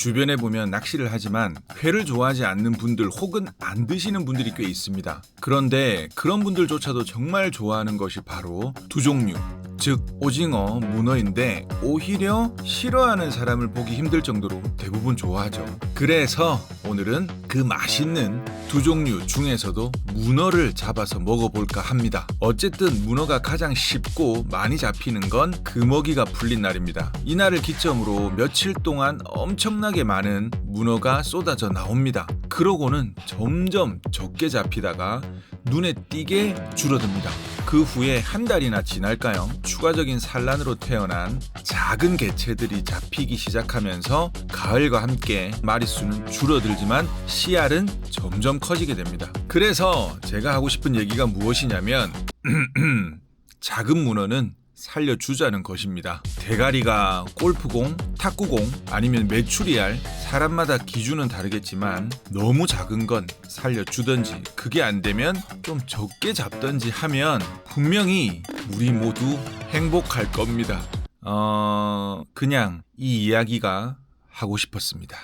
주변에 보면 낚시를 하지만 회를 좋아하지 않는 분들 혹은 안 드시는 분들이 꽤 있습니다. 그런데 그런 분들조차도 정말 좋아하는 것이 바로 두 종류. 즉 오징어, 문어인데 오히려 싫어하는 사람을 보기 힘들 정도로 대부분 좋아하죠. 그래서 오늘은 그 맛있는 두 종류 중에서도 문어를 잡아서 먹어볼까 합니다. 어쨌든 문어가 가장 쉽고 많이 잡히는 건 금어기가 풀린 날입니다. 이날을 기점으로 며칠 동안 엄청나게 많은 문어가 쏟아져 나옵니다. 그러고는 점점 적게 잡히다가 눈에 띄게 줄어듭니다. 그 후에 한 달이나 지날까요? 추가적인 산란으로 태어난 작은 개체들이 잡히기 시작하면서 가을과 함께 마리수는 줄어들지만 씨알은 점점 커지게 됩니다. 그래서 제가 하고 싶은 얘기가 무엇이냐면 작은 문어는 살려주자는 것입니다. 대가리가 골프공, 탁구공 아니면 메추리알 사람마다 기준은 다르겠지만 너무 작은 건 살려주던지 그게 안 되면 좀 적게 잡던지 하면 분명히 우리 모두 행복할 겁니다. 어, 그냥 이 이야기가 하고 싶었습니다.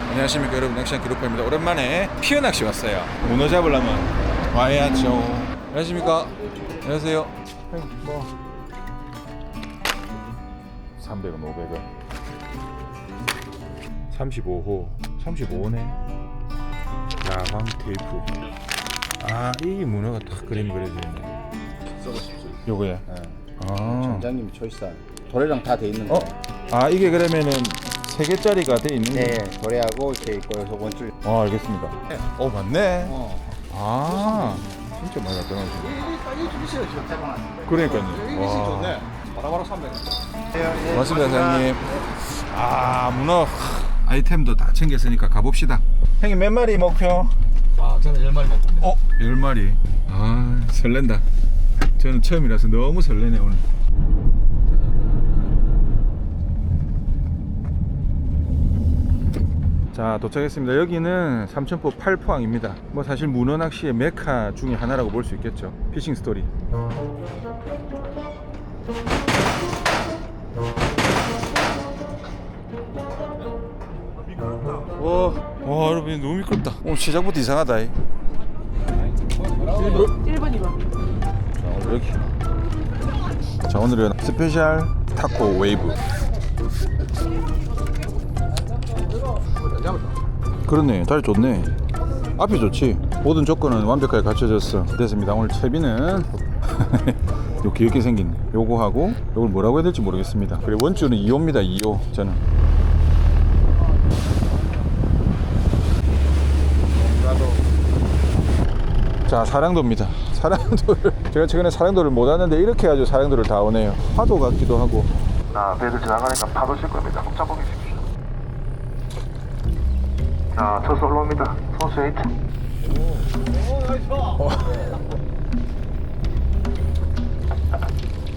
안녕하십니까 여러분 낚시한 기록파입니다. 오랜만에 피어 낚시 왔어요. 문어 잡으려면 와야죠. 안녕하십니까? 안녕하세요. 형, 뭐 300원, 500원. 35호, 35호네. 야광 테이프. 아, 이 문어가 딱 그림 그려져 있네. 써보십시오. 요거야. 네. 아, 원장님이 초이스한 도래랑 다 돼 있는 거. 어? 아 이게 그러면은 세 개짜리가 돼 있는 네, 거? 도래하고 이렇게 있고 여기서 원줄. 아, 알겠습니다. 어, 맞네. 어. 아, 진짜 많이 갖다 놓으시네. 그러니까요. 와. 바로바로 300. 고맙습니다, 사장님. 아, 문어 아이템도 다 챙겼으니까 가봅시다. 형님 몇 마리 목표? 아, 저는 10마리 먹습니다. 어, 열 마리. 아, 설렌다. 저는 처음이라서 너무 설레네 오늘. 자 도착했습니다. 여기는 삼천포 팔포항입니다. 뭐 사실 문어 낚시의 메카 중에 하나라고 볼 수 있겠죠. 피싱 스토리. 와, 와 여러분 너무 미끄럽다. 오늘 시작부터 이상하다. 1번, 2번. 자, 오늘 여기. 자, 오늘은 스페셜 타코 웨이브. 그렇네, 다리 좋네. 앞이 좋지. 모든 조건은 완벽하게 갖춰졌어. 됐습니다. 오늘 채비는 요 귀엽게 생긴 요거 하고 요걸 뭐라고 해야 될지 모르겠습니다. 그리고 원줄은 2호입니다. 2호 저는. 자 사랑도입니다 사랑도를 제가 최근에 사랑도를 못 왔는데 이렇게 해가지고 사랑도를 다 오네요 파도 같기도 하고 자, 배들 지나가니까 파도 칠 겁니다. 꼭 잡아보십시오. 자, 쳐서 올라옵니다. 선수 에이트.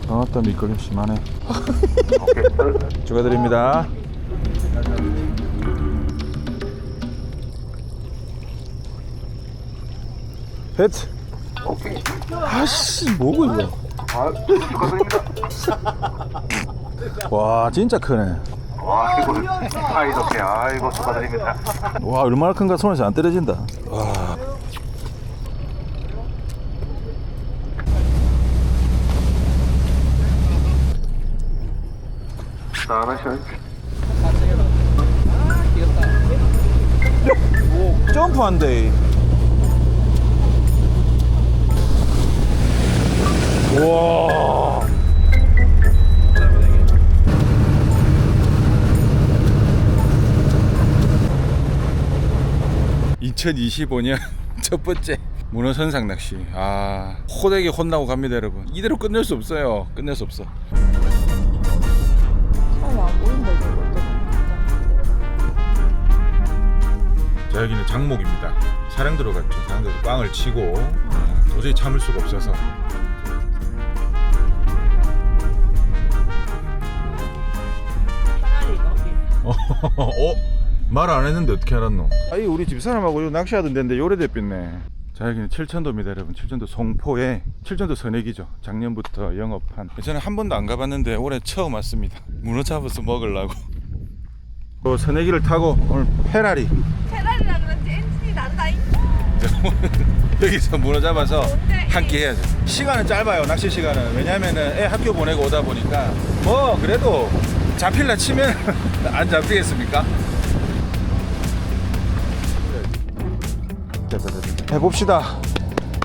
아따 밑거림 심하네 오케이. 축하드립니다 배트 오케이. 아씨 뭐고 이거 아, 축하드립니다. 와 진짜 크네 와, 이거 사이좋게. 아이고, 축하드립니다. 와 얼마나 큰가 손에서 안 떨어진다 와. 점프한대 와 2025년 첫 번째 문어선상 낚시. 아 호되게 혼나고 갑니다 여러분. 이대로 끝낼 수 없어요. 끝낼 수 없어. 이거. 자 여기는 장목입니다. 사랑 들어갔죠. 사랑 들어서 빵을 치고 어, 도저히 참을 수가 없어서. 어? 말 안 했는데 어떻게 알았노? 아이 우리 집사람하고 요 낚시하던 데인데 요래 대빛네. 자 여기는 칠천도입니다 여러분. 칠천도 송포에 칠천도 선액이죠. 작년부터 영업한. 저는 한 번도 안 가봤는데 올해 처음 왔습니다. 문어 잡아서 먹으려고. 또 선액이를 타고 오늘 페라리. 페라리라 그런지 엔진이 난다잉. 여기서 문어 잡아서 한 끼 해야죠. 시간은 짧아요 낚시 시간은. 왜냐면은 애 학교 보내고 오다 보니까 뭐 그래도 잡힐라 치면 안 잡히겠습니까? 됐다 됐다 해봅시다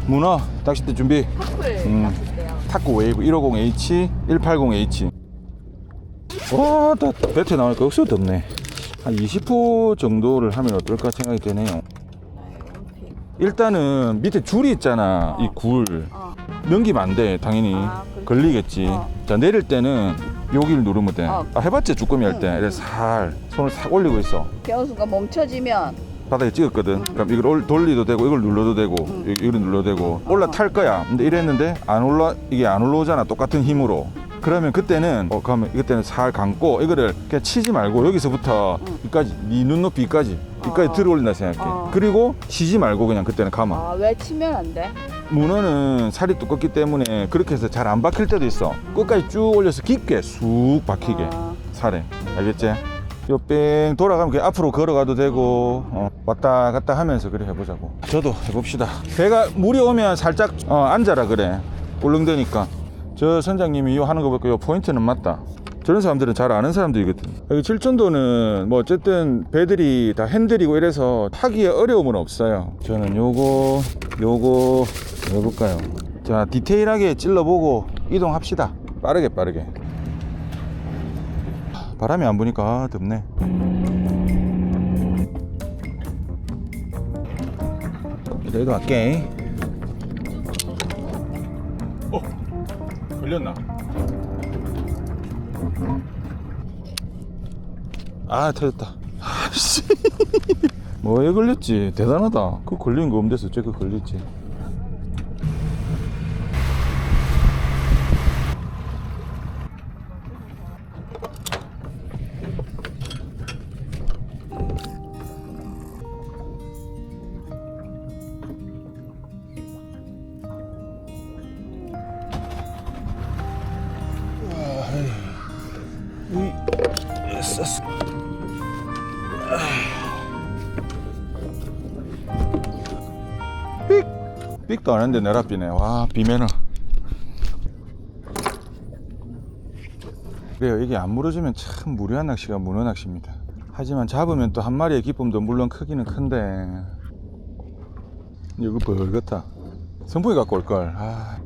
문어 낚싯대 준비 커플 음. 낚싯대요. 탁구 웨이브 150H 180H 와, 다 배트 나오니까 역시 덥네 한 20호 정도를 하면 어떨까 생각이 되네요 일단은 밑에 줄이 있잖아 어. 이굴 어. 넘기면 안 돼 당연히 아. 걸리겠지 어. 자 내릴 때는 여기를 누르면 돼 어. 아, 해봤지 주꾸미 할때 응, 이렇게 살 손을 싹 올리고 있어 순간 멈춰지면 바닥에 찍었거든. 그럼 이걸 올- 돌리도 되고 이걸 눌러도 되고 응. 이- 이걸 눌러도 되고 올라탈 거야. 근데 이랬는데 안 올라 이게 안 올라오잖아. 똑같은 힘으로. 그러면 그때는 어 그러면 이때는 살 감고 이거를 그냥 치지 말고 여기서부터 응. 이까지 네 눈높이 이까지 이까지 어. 들어 올린다 생각해. 어. 그리고 치지 말고 그냥 그때는 감아. 아 왜 치면 안 돼? 문어는 살이 두껍기 때문에 그렇게 해서 잘 안 박힐 때도 있어. 끝까지 쭉 올려서 깊게 쑥 박히게 아, 살에. 알겠지? 요뺑 돌아가면 그냥 앞으로 걸어가도 되고 어, 왔다 갔다 하면서 그래 해보자고. 저도 해봅시다. 배가 물이 오면 살짝 어, 앉아라 그래. 울릉대니까. 저 선장님이 요 하는 거 보니까 요 포인트는 맞다. 저런 사람들은 잘 아는 사람들이거든. 여기 칠천도는 뭐 어쨌든 배들이 다 핸들이고 이래서 타기에 어려움은 없어요. 저는 요거 요거 해볼까요? 자 디테일하게 찔러보고 이동합시다. 빠르게 빠르게 바람이 안 부니까 아, 덥네. 그래도 할게. 어, 걸렸나? 아, 터졌다. 아씨. 뭐에 걸렸지? 대단하다. 그 걸린 거 없는데서 저거 걸렸지. 삑도 안 했는데 내라 비네. 와, 비매너. 그래요. 이게 안 물어주면 참 무료한 낚시가 문어 낚시입니다. 하지만 잡으면 또 한 마리의 기쁨도 물론 크기는 큰데. 이거 벌겋다. 선풍기 갖고 올걸. 아.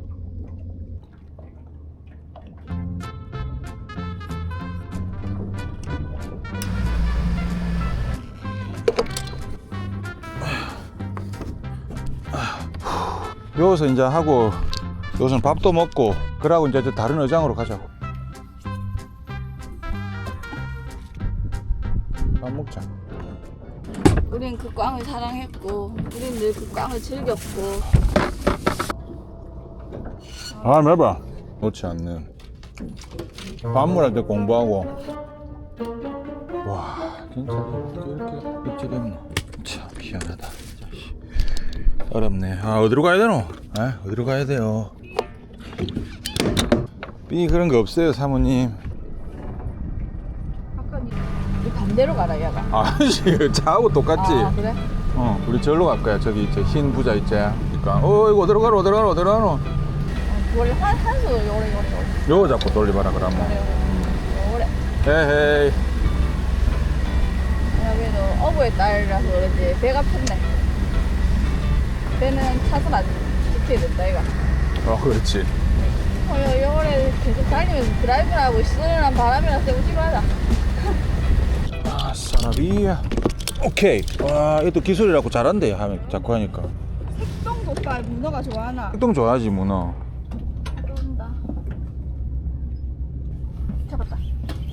여기서 이제 하고 여기서 밥도 먹고 그러고 이제 저 다른 어장으로 가자고. 밥 먹자. 우린 그 꽝을 사랑했고, 우린 늘 그 꽝을 즐겼고. 아 매봐. 놓지 않는 반물할 때 공부하고. 와 진짜 이렇게 입질했노 참 희한하다. 어렵네 아 어디로 가야 되노 아 어디로 가야 돼요 삐 그런 거 없어요 사모님 니 반대로 가라, 얘가. 아씨 차하고 똑같지 아, 그래? 어 우리 절로 갈 거야 저기 저 흰 부자 있지 그러니까 어 이거 어디로 가노 어디로 가노 어디로 가노 어, 원래 한, 한수 요래, 요래, 요래. 요거 잡고 돌려봐라 그러면 요래. 헤헤이 여기도 어부의 딸이라서 그런지 배가 폈네. 배는 차선 아직 지켜야 된다, 이거. 어 그렇지 어, 요, 요래 계속 달리면서 드라이브를 하고 있으면 바람이나 쐬고 지루하다. 아, 사라비야. 오케이. 와, 이것도 기술이라고 잘한대. 하면 자꾸 하니까. 색동 족발 문어가 좋아하나? 활동 좋아하지 문어. 쏜다. 잡았다.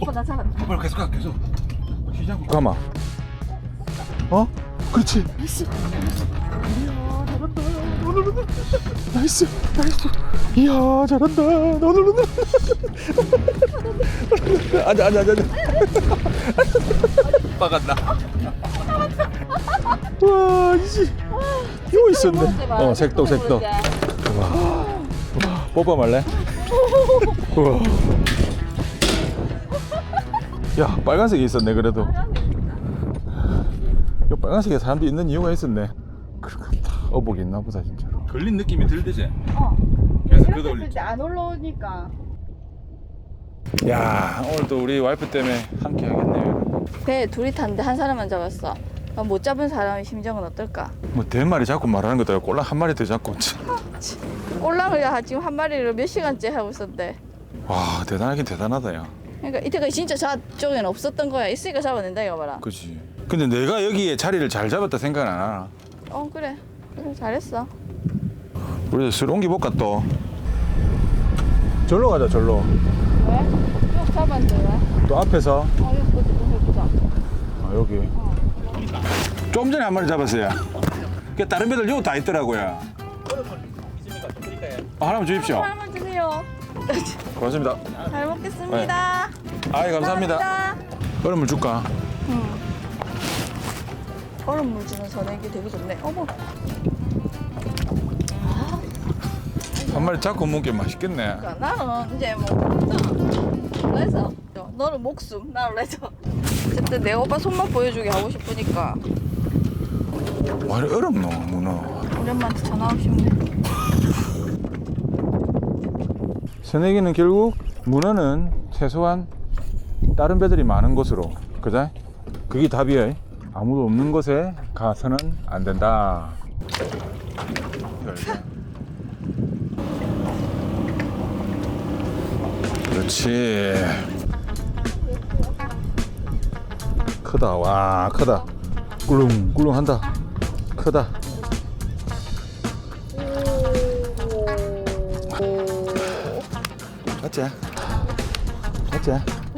오빠 나 잡았다. 빨리 계속 가, 계속. 시작. 가마. 어? 그렇지. 나이스. 나이스. 나이스. 이야, 잘한다. 너는 앉아, 앉아, 앉아. 빠갔나? 와, 이지. 요 있었네. 어, 색도, 색도. 뽀뽀 말래? 우와. 야, 빨간색이 있었네, 그래도. 요 빨간색에 사람들이 있는 이유가 있었네. 그렇다. 어복이 있나 보다, 진짜로. 걸린 느낌이 들듯이. 어. 그래서 그래도 했을 때안 올라오니까. 야, 오늘도 우리 와이프 때문에 함께 하겠네요. 배 둘이 탔는데 한 사람만 잡았어. 그럼 못 잡은 사람의 심정은 어떨까? 뭐, 대마리 잡고 말하는 아니고 꼴랑 한 마리 더 잡고. 꼴랑을 야 지금 한 마리를 몇 시간째 하고 있었는데. 와, 대단하긴 대단하다, 야. 그러니까 이때까지 진짜 저쪽에는 없었던 거야. 있으니까 잡아낸다 이거 봐라. 그지. 근데 내가 여기에 자리를 잘 잡았다 생각 안 하나? 어 그래. 그래 잘했어. 우리 술 옮기 볼까 또? 절로 가자 절로 왜? 쭉 잡았는데 왜? 또 앞에서 어 이거 좀 해보자. 아 여기 좀 전에 한 마리 잡았어요 그 다른 배들 요다 있더라고요 아, 하나만 주십시오 하나만 주세요. 고맙습니다 잘 먹겠습니다. 아이 감사합니다. 얼음물 줄까? 응. 얼음 물 주는 선행이 되게 좋네. 어머. 한 마리 잡고 먹기 맛있겠네 그러니까 나는 이제 뭐 그래서 너는 목숨 나를 내줘. 어쨌든 내 오빠 손맛 보여주게 하고 싶으니까 얼음 넣어 문어 우리 엄마한테 전화하고 싶네. 새내기는 결국 문어는 최소한 다른 배들이 많은 곳으로 그자? 그게 답이야 아무도 없는 곳에 가서는 안 된다 그렇지. 크다. 와 크다. 꿀렁 꿀렁 한다. 크다?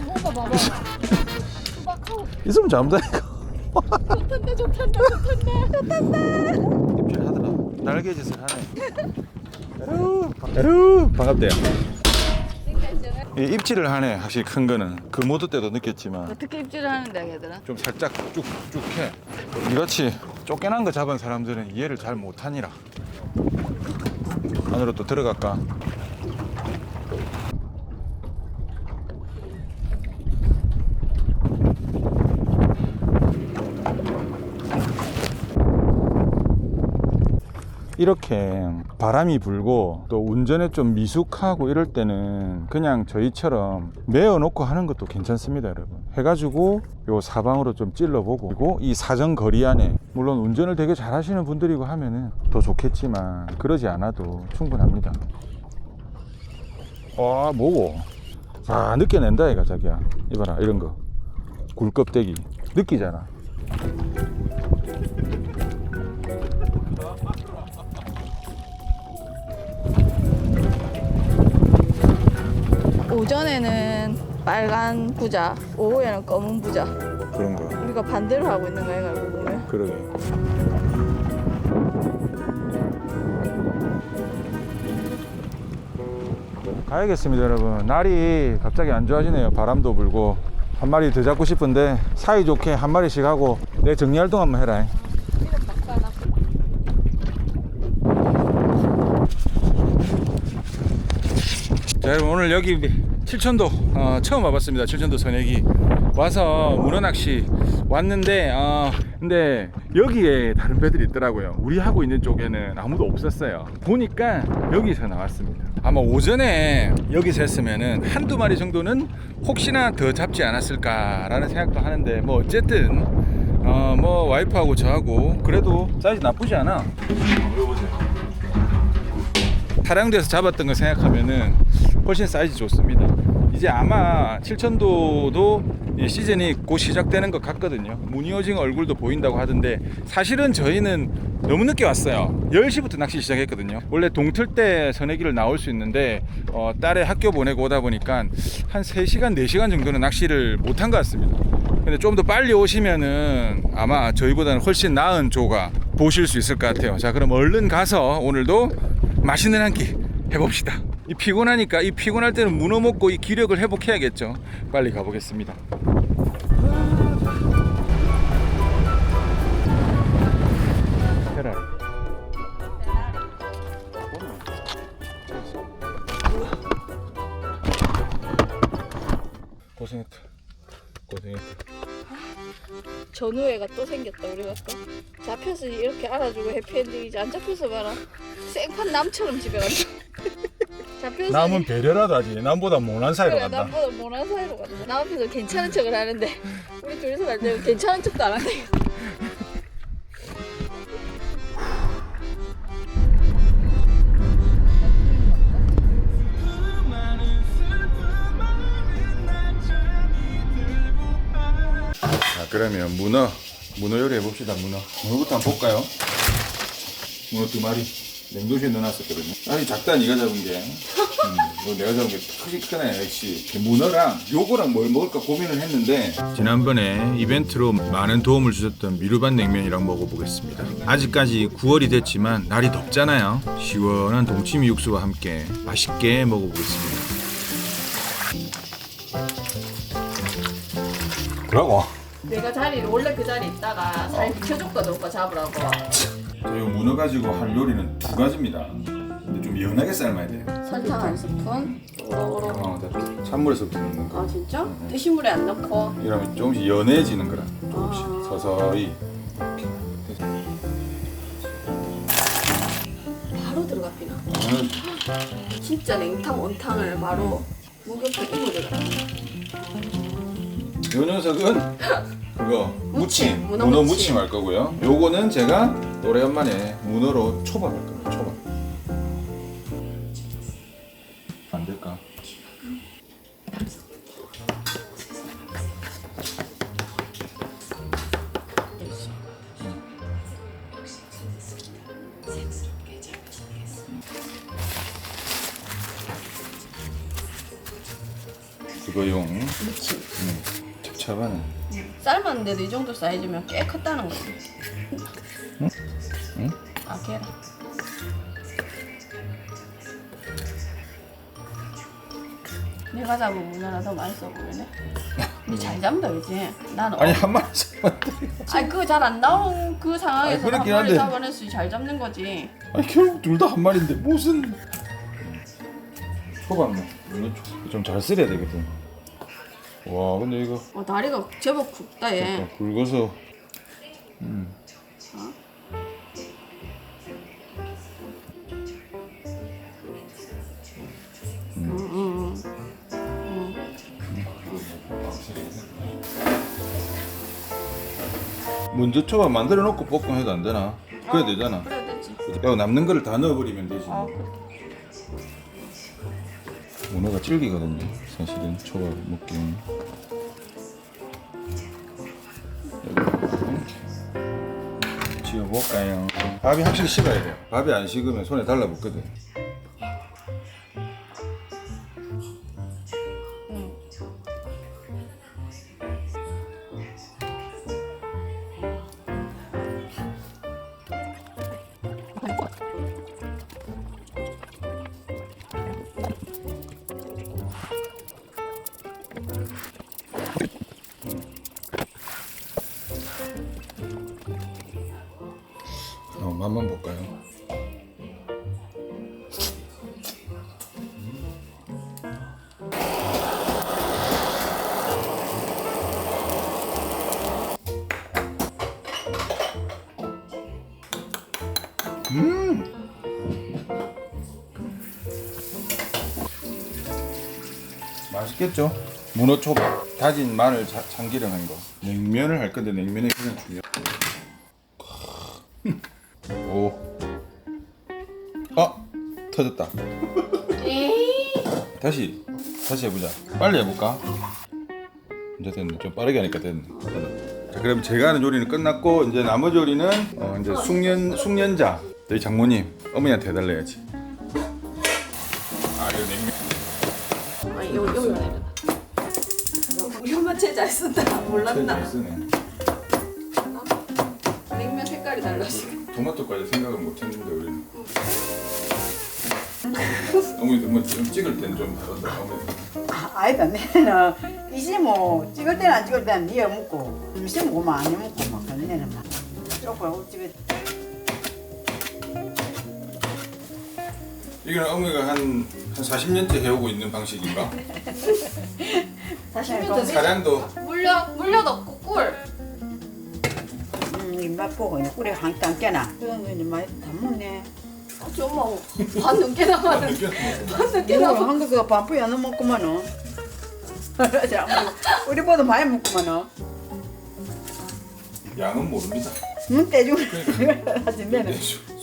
오빠 봐봐. 있으면 좋던데 좋던데 좋던데 좋던데. 입질 하더라. 날개짓을 하네. 에휴 에휴 반갑대요 이 입질을 하네 확실히 큰 거는. 그 모드 때도 느꼈지만. 어떻게 입질을 하는데 걔들아? 좀 살짝 쭉쭉해. 이같이 쫓겨난 거 잡은 사람들은 이해를 잘 못하니라. 안으로 또 들어갈까 이렇게 바람이 불고 또 운전에 좀 미숙하고 이럴 때는 그냥 저희처럼 메어 놓고 하는 것도 괜찮습니다 여러분. 해가지고 요 사방으로 좀 찔러보고 그리고 이 사정 거리 안에 물론 운전을 되게 잘 하시는 분들이고 하면은 더 좋겠지만 그러지 않아도 충분합니다. 와 뭐고? 아 느껴낸다 얘가 자기야. 이봐라 이런 거. 굴껍데기. 느끼잖아 오전에는 빨간 부자, 오후에는 검은 부자. 그런 거 우리가 반대로 하고 있는 거야, 이거 알고 보면. 그러게. 가야겠습니다 여러분. 날이 갑자기 안 좋아지네요. 바람도 불고. 한 마리 더 잡고 싶은데 사이좋게 한 마리씩 하고 내 정리활동 한번 해라. 자 여러분 오늘 여기 칠천도 어, 처음 와봤습니다. 칠천도 선액이 와서 문어낚시 왔는데 어, 근데 여기에 다른 배들이 있더라고요. 우리 하고 있는 쪽에는 아무도 없었어요. 보니까 여기서 나왔습니다. 아마 오전에 여기서 했으면은 한두 마리 정도는 혹시나 더 잡지 않았을까 라는 생각도 하는데 뭐 어쨌든 어, 뭐 와이프하고 저하고 그래도 사이즈 나쁘지 않아. 이거 보세요 타령돼서 잡았던 걸 생각하면은 훨씬 사이즈 좋습니다. 이제 아마 칠천도도 이 시즌이 곧 시작되는 것 같거든요. 무늬오징어 얼굴도 보인다고 하던데 사실은 저희는 너무 늦게 왔어요. 10시부터 낚시 시작했거든요. 원래 동틀 때 선해기를 나올 수 있는데 어, 딸의 학교 보내고 오다 보니까 한 3시간, 4시간 정도는 낚시를 못한 것 같습니다. 근데 좀 더 빨리 오시면은 아마 저희보다는 훨씬 나은 조가 보실 수 있을 것 같아요. 자, 그럼 얼른 가서 오늘도 맛있는 한 끼 해봅시다. 이 피곤하니까 이 피곤할 때는 문어 먹고 이 기력을 회복해야겠죠. 빨리 가보겠습니다. 고생했다. 고생했다. 전우애가 또 생겼다 우리 아까 잡혀서 이렇게 알아주고 해피엔딩이지 안 잡혀서 봐라 생판 남처럼 집에 간다 잡혀서 남은 배려라도 하지. 남보다 못한 사이로 그래 간다. 나보다 모난 사이로 간다 나 앞에서 괜찮은 척을 하는데 우리 둘이서 갈때 괜찮은 척도 안 한다 자 그러면 문어 문어 요리 해 봅시다 문어 문어부터 한번 볼까요? 문어 두 마리 냉동실에 넣어놨었거든요. 아니 작다 네가 잡은 게. 음, 이거 내가 잡은 게 크게 크네 역시. 문어랑 요거랑 뭘 먹을까 고민을 했는데. 지난번에 이벤트로 많은 도움을 주셨던 미루반 냉면이랑 먹어보겠습니다. 아직까지 9월이 됐지만 날이 덥잖아요. 시원한 동치미 육수와 함께 맛있게 먹어보겠습니다. 그러고. 내가 자리를 원래 그 자리에 있다가 살 비켜줬거든 오빠 잡으라고 저희 문어 가지고 할 요리는 두 가지입니다. 근데 좀 연하게 삶아야 돼요. 설탕 한 스푼 오로오로 어, 다 찬물에서부터 넣는 거. 아 진짜? 드신물에 안 넣고 이러면 조금씩 연해지는 거라. 아. 조금씩 서서히. 바로 들어갑니다 음, 진짜 냉탕 원탕을 바로 목욕탕 이모 들어가 요 녀석은 그거 무침, 문어 문어, 무침. 무침 할 거고요. 요거는 제가 오래간만에 문어로 초밥 할 거예요. 초밥. 안 될까? 그거용 무침 찹찹하네. 삶았는데도 이 정도 사이즈면 꽤 컸다는 거지 응? 응? 아 계란 내가 잡은 문어라 더 맛있어 보이네 니잘 잡는다 그지? 난 아니 어, 한 마리 잡았는데. 아니 그거 잘 안 나온 그 상황에서 아니, 한 그렇긴 마리 한데. 잡아냈으니 잘 잡는 거지 아니 결국 둘 다 한 마리인데 무슨 초밥네 이거 좀 잘 쓰려야 되거든 와 근데 이거 어 다리가 제법 굵다 얘. 약간 굵어서. 먼저 초밥 만들어 놓고 볶음 해도 안 되나? 그래야 되잖아. 그래야 되지. 야 남는 거를 다 넣어버리면 되지. 아 그래. 문어가 질기거든요 사실은. 초밥 먹기는 이렇게 지어볼까요? 밥이 확실히 식어야 돼요 밥이 안 식으면 손에 달라붙거든 맛있겠죠? 문어 초밥, 다진 마늘 자- 참기름 한 거. 냉면을 할 건데 냉면에 그냥 중요. 오. 아 터졌다. 다시 다시 해보자. 빨리 해볼까? 이제 됐네. 좀 빠르게 하니까 됐네. 자, 그럼 제가 하는 요리는 끝났고 이제 나머지 요리는 어, 이제 숙련 숙련자 저희 장모님 어머니한테 해달래야지. 몰랐나 잘 쓰네. 냉면 색깔이 달라 지금 토마토까지 생각을 못했는데 우리는. 어머니 한번 좀 찍을 때는 좀 다르다. 어머니. 아, 아니다 내는 이제 뭐 찍을 때는 안 찍을 때는 니어 먹고 음식 먹으면 안 먹고 막 그런 막 조금 집에 이거는 어머니가 한, 한 40년째 해오고 있는 방식인가? 사실 좀 사량도 물 물려 물려 넣고 꿀. 음, 입맛 보고 이제 꿀에 한땀 깨나. 그런 거 이제 많이 다 먹네. 아주 엄마 반 넘게 남았는데 반 넘게 이거 남았. 한국가 반쁘이 안 먹구만은. 우리보다 많이 먹구만은. 양은 모릅니다. 문 떼주고 하지 내는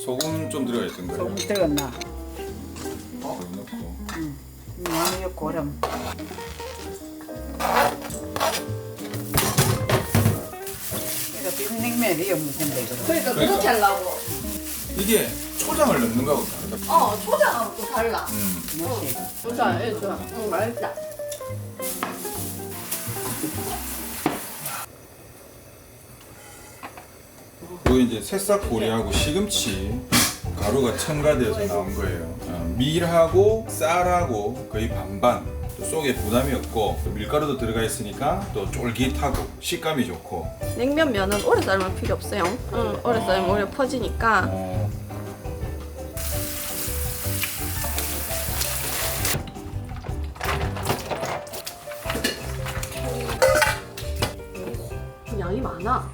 소금 좀 들어가 있던 거예요. 조금 들었나. 넣고. 이거 비 이거 무슨 데 이거. 그러니까 그렇게 하려고. 이게 초장을 넣는 거하고 다르다. 어 초장하고 또 달라. 음. 뭐지? 좋다, 예, 좋아. 응, 맛있다. 이거 이제 새싹 보리하고 시금치 가루가 첨가되어서 나온 거예요. 어, 밀하고 쌀하고 거의 반반. 또 속에 부담이 없고 또 밀가루도 들어가 있으니까 또 쫄깃하고 식감이 좋고. 냉면 면은 오래 삶을 필요 없어요. 응, 오래 삶으면 오래 퍼지니까. 어, 양이 많아.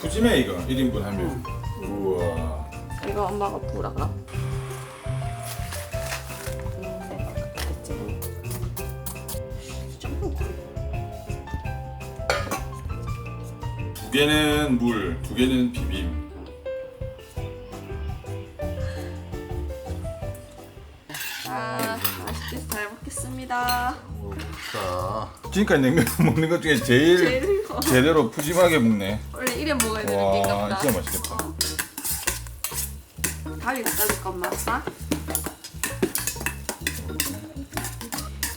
푸짐해 이거 1인분 하면. 우와. 이거 엄마가 부라가. 두 개는 물, 두 개는 비빔. 아, 맛있게 잘 먹겠습니다. 지금까지 냉면 먹는 것 중에 제일 제일 이거. 제대로 푸짐하게 먹네. 원래 이래 먹어야 되는 와, 게 진짜 같다. 맛있겠다. 다리 갖다 줄 것만 봐.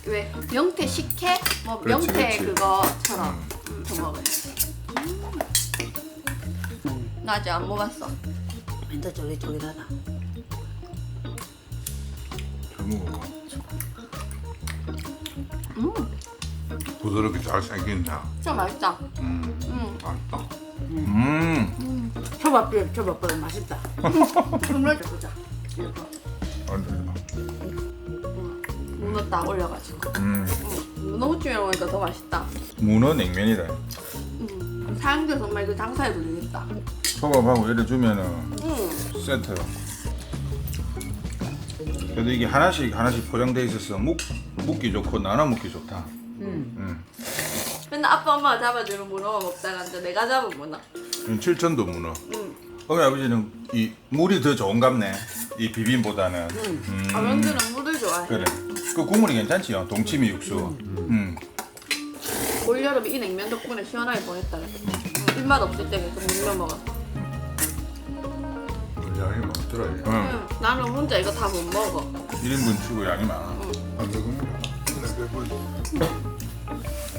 왜 명태 식혜? 뭐 그렇지, 명태 그렇지. 그거처럼 음, 더 먹어야지. 음. 나 아직 안 먹었어. 진짜 쫄깃쫄깃하다. 잘 먹어. 부드럽게 잘 생겼네. 진짜 맛있다. 음, 음. 맛있다. 음. 초밥집 초밥보다 맛있다. 정말 보자. 이거 완전. 문어 딱 올려가지고. 음. 음, 문어 후추에 먹으니까 더 맛있다. 문어 냉면이다. 음, 사람들 정말 그 장사에 불리겠다. 초밥하고 이래 주면은 음, 세트로. 그래도 이게 하나씩 하나씩 포장돼 있어서 묵 묵기 좋고 나눠 먹기 좋다. 음. 음. 맨날 아빠 엄마가 잡아주는 문어 먹다가 이제 내가 잡은 문어. 이건 칠천도 문어. 음. 어머니 아버지는 이 물이 더 좋은갑네. 이 비빔보다는. 음. 어른들은 물을 좋아해. 그래. 그 국물이 괜찮지요. 동치미 육수. 음. 올 여름에 이 냉면 덕분에 시원하게 보냈다. 그래. 음, 입맛 없을 때 계속 냉면 먹어. 양이 많더라. 이게. 응. 음, 나는 혼자 이거 다 못 먹어. 1인분 치고 양이 많아. 안 먹으면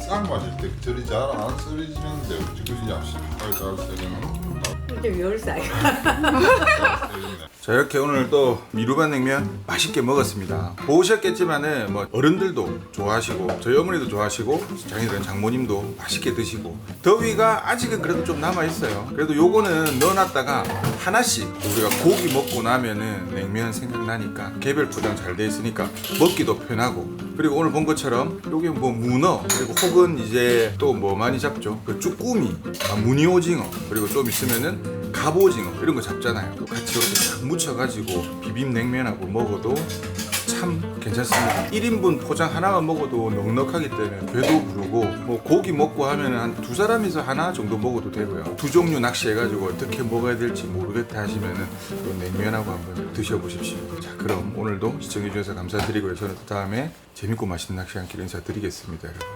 쌈 마실 때 저리 잘안 썰어지는데 어찌 그리 양식까지 잘 썰리는 근데 열살. 자 이렇게 오늘 또 미루반 냉면 맛있게 먹었습니다. 보셨겠지만은 뭐 어른들도 좋아하시고 저희 어머니도 좋아하시고 장인어른 장모님도 맛있게 드시고 더위가 아직은 그래도 좀 남아 있어요. 그래도 요거는 넣어놨다가 하나씩 우리가 고기 먹고 나면은 냉면 생각나니까 개별 포장 잘 돼 있으니까 먹기도 편하고 그리고 오늘 본 것처럼 요게 뭐 문어 그리고 혹은 이제 또 뭐 많이 잡죠. 그 쭈꾸미 아, 무늬 오징어 그리고 좀 있으면은 갑오징어 이런 거 잡잖아요. 또 같이 이렇게 딱 묻혀가지고 비빔냉면하고 먹어도 참 괜찮습니다. 1인분 포장 하나만 먹어도 넉넉하기 때문에 배도 부르고 뭐 고기 먹고 하면 한 두 사람이서 하나 정도 먹어도 되고요. 두 종류 낚시해가지고 어떻게 먹어야 될지 모르겠다 하시면은 또 냉면하고 한번 드셔보십시오. 자 그럼 오늘도 시청해주셔서 감사드리고요. 저는 또 다음에 재밌고 맛있는 낚시 한끼 인사드리겠습니다 여러분